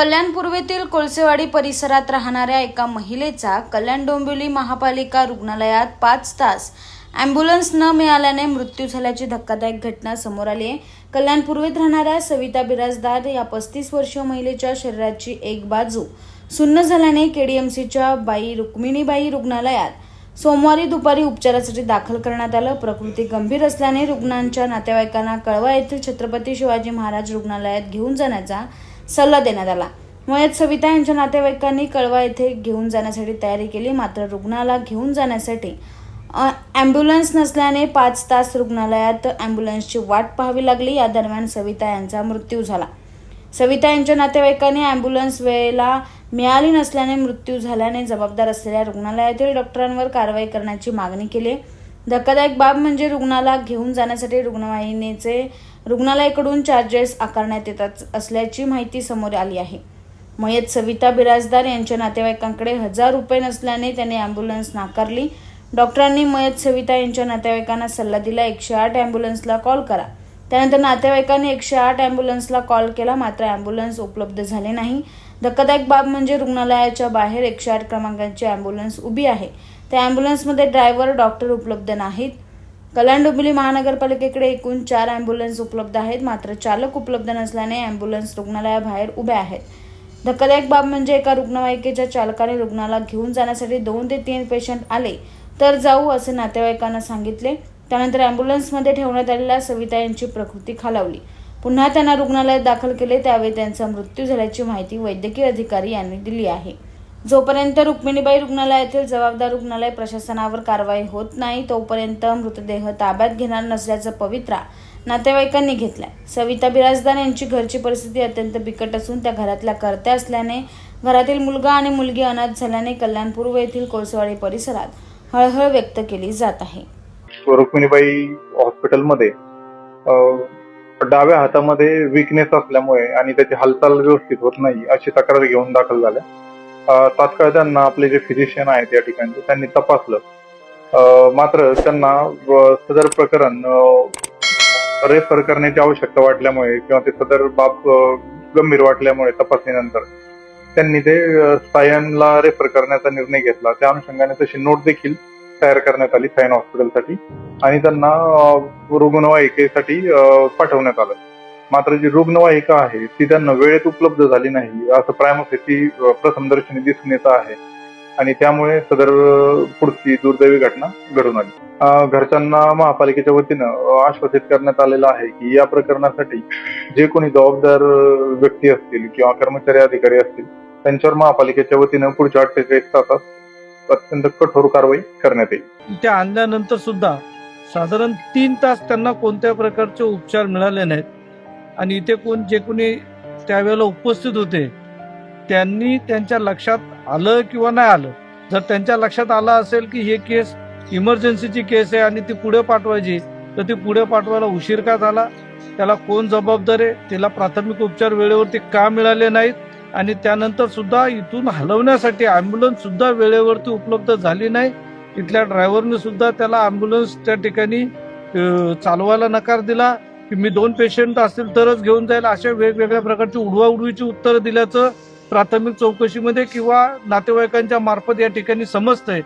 कल्याण पूर्वेतील कोळसेवाडी परिसरात राहणाऱ्या एका महिलेचा कल्याण डोंबिवली महापालिका रुग्णालयात पाच तास ॲम्ब्युलन्स न मिळाल्याने मृत्यू झाल्याची धक्कादायक घटना समोर आली आहे. कल्याण पूर्वेत राहणाऱ्या सविता बिराजदार या पस्तीस वर्षीय महिलेच्या शरीराची एक बाजू सुन्न झाल्याने केडीएमसीच्या बाई रुक्मिणीबाई रुग्णालयात सोमवारी दुपारी उपचारासाठी दाखल करण्यात आलं. प्रकृती गंभीर असल्याने रुग्णांच्या नातेवाईकांना कळवा येथील छत्रपती शिवाजी महाराज रुग्णालयात घेऊन जाण्याचा सल्ला देण्यात आला. मयत सविता यांच्या नातेवाईकांनी कळवा येथे घेऊन जाण्यासाठी तयारी केली. मात्र रुग्णाला घेऊन जाण्यासाठी ॲम्ब्युलन्स नसल्याने पाच तास रुग्णालयात ॲम्ब्युलन्सची वाट पाहावी लागली. या दरम्यान सविता यांचा मृत्यू झाला. सविता यांच्या नातेवाईकांनी ॲम्ब्युलन्स वेळेला मिळाली नसल्याने मृत्यू झाल्याने जबाबदार असलेल्या रुग्णालयातील डॉक्टरांवर कारवाई करण्याची मागणी केली. धक्कादायक बाब म्हणजे रुग्णाला घेऊन जाण्यासाठी रुग्णवाहिनीचे रुग्णालयाकडून चार्जेस आकारण्यात येतात असल्याची माहिती समोर आली आहे. मयत सविता बिराजदार यांच्या नातेवाईकांकडे हजार रुपये नसल्याने त्यांनी ॲम्ब्युलन्स नाकारली. डॉक्टरांनी मयत सविता यांच्या नातेवाईकांना सल्ला दिला एकशे आठ ॲम्ब्युलन्सला कॉल करा. त्यानंतर नातेवाईकांनी एकशे आठ ॲम्ब्युलन्सला कॉल केला मात्र ॲम्ब्युलन्स उपलब्ध झाले नाही. धक्कादायक बाब म्हणजे रुग्णालयाच्या बाहेर एकशे आठ क्रमांकाची ॲम्ब्युलन्स उभी आहे. त्या ॲम्ब्युलन्समध्ये ड्रायव्हर डॉक्टर उपलब्ध नाहीत. कल्याण डोंबिवली महानगरपालिकेकडे एकूण चार ॲम्ब्युलन्स उपलब्ध आहेत. मात्र चालक उपलब्ध नसल्याने ॲम्ब्युलन्स रुग्णालयाबाहेर उभ्या आहेत. धक्कादायक बाब म्हणजे एका रुग्णवाहिकेच्या चालकाने रुग्णाला घेऊन जाण्यासाठी दोन ते तीन पेशंट आले तर जाऊ असे नातेवाईकांना सांगितले. त्यानंतर ॲम्ब्युलन्समध्ये ठेवण्यात आलेल्या सविता यांची प्रकृती खालावली. पुन्हा त्यांना रुग्णालयात दाखल केले. त्यावेळी त्यांचा मृत्यू झाल्याची माहिती वैद्यकीय अधिकारी यांनी दिली आहे. जोपर्यंत रुक्मिणीबाई रुग्णालयातील जबाबदार रुग्णालय प्रशासनावर कारवाई होत नाही तोपर्यंत मृतदेह ताब्यात घेणार नसल्याचा पवित्रा नातेवाईकांनी घेतलाय. सविता बिराजदार यांची घरची परिस्थिती अत्यंत बिकट असून त्या घरातल्या कर्त्या असल्याने घरातील मुलगा आणि मुलगी अनाथ झाल्याने कल्याण पूर्व येथील कोळसवाडी परिसरात हळहळ व्यक्त केली जात आहे. रुक्मिणीबाई हॉस्पिटलमध्ये डाव्या हातामध्ये विकनेस असल्यामुळे आणि त्याची हालचाल व्यवस्थित होत नाही अशी तक्रार घेऊन दाखल झाल्या. तात्काळ त्यांना आपले जे फिजिशियन आहेत या ठिकाणी त्यांनी तपासलं. अं, मात्र त्यांना सदर प्रकरण रेफर करण्याची आवश्यकता वाटल्यामुळे किंवा ते सदर बाब गंभीर वाटल्यामुळे तपासणीनंतर त्यांनी ते सायनला रेफर करण्याचा निर्णय घेतला. त्या अनुषंगाने तशी नोट देखील तयार करण्यात आली सायन हॉस्पिटलसाठी आणि त्यांना रुग्णवाहिकेसाठी पाठवण्यात आलं. मात्र जी रुग्णवाहिका आहे ती त्यांना वेळेत उपलब्ध झाली नाही असं प्रायमफेसी प्रथमदर्शनी दिसून येत आहे. आणि त्यामुळे सदर पुढची दुर्दैवी घटना घडून आली. घरच्यांना महापालिकेच्या वतीनं आश्वासित करण्यात आलेलं आहे की या प्रकरणासाठी जे कोणी जबाबदार व्यक्ती असतील किंवा कर्मचारी अधिकारी असतील त्यांच्यावर महापालिकेच्या वतीनं पुढच्या अठ्ठेचाळीस तासात अत्यंत कठोर कारवाई करण्यात येईल. त्या आणल्यानंतर सुद्धा साधारण तीन तास त्यांना कोणत्या प्रकारचे उपचार मिळाले नाहीत आणि इथे कोण जे कोणी त्यावेळेला उपस्थित होते त्यांनी त्यांच्या लक्षात आलं किंवा नाही आलं. जर त्यांच्या लक्षात आलं असेल की हे केस इमर्जन्सीची केस आहे आणि ती पुढे पाठवायची तर ती पुढे पाठवायला उशीर का झाला? त्याला कोण जबाबदार आहे? तिला प्राथमिक उपचार वेळेवरती का मिळाले नाहीत? आणि त्यानंतर सुद्धा इथून हलवण्यासाठी अँब्युलन्स सुद्धा वेळेवरती उपलब्ध झाली नाही. इथल्या ड्रायव्हरने सुद्धा त्याला अँब्युलन्स त्या ठिकाणी चालवायला नकार दिला. की मी दोन पेशंट असतील तरच घेऊन जाईल अशा वेगवेगळ्या प्रकारची उडवाउडवीची उत्तरं दिल्याचं प्राथमिक चौकशीमध्ये किंवा नातेवाईकांच्या मार्फत या ठिकाणी समजतंय.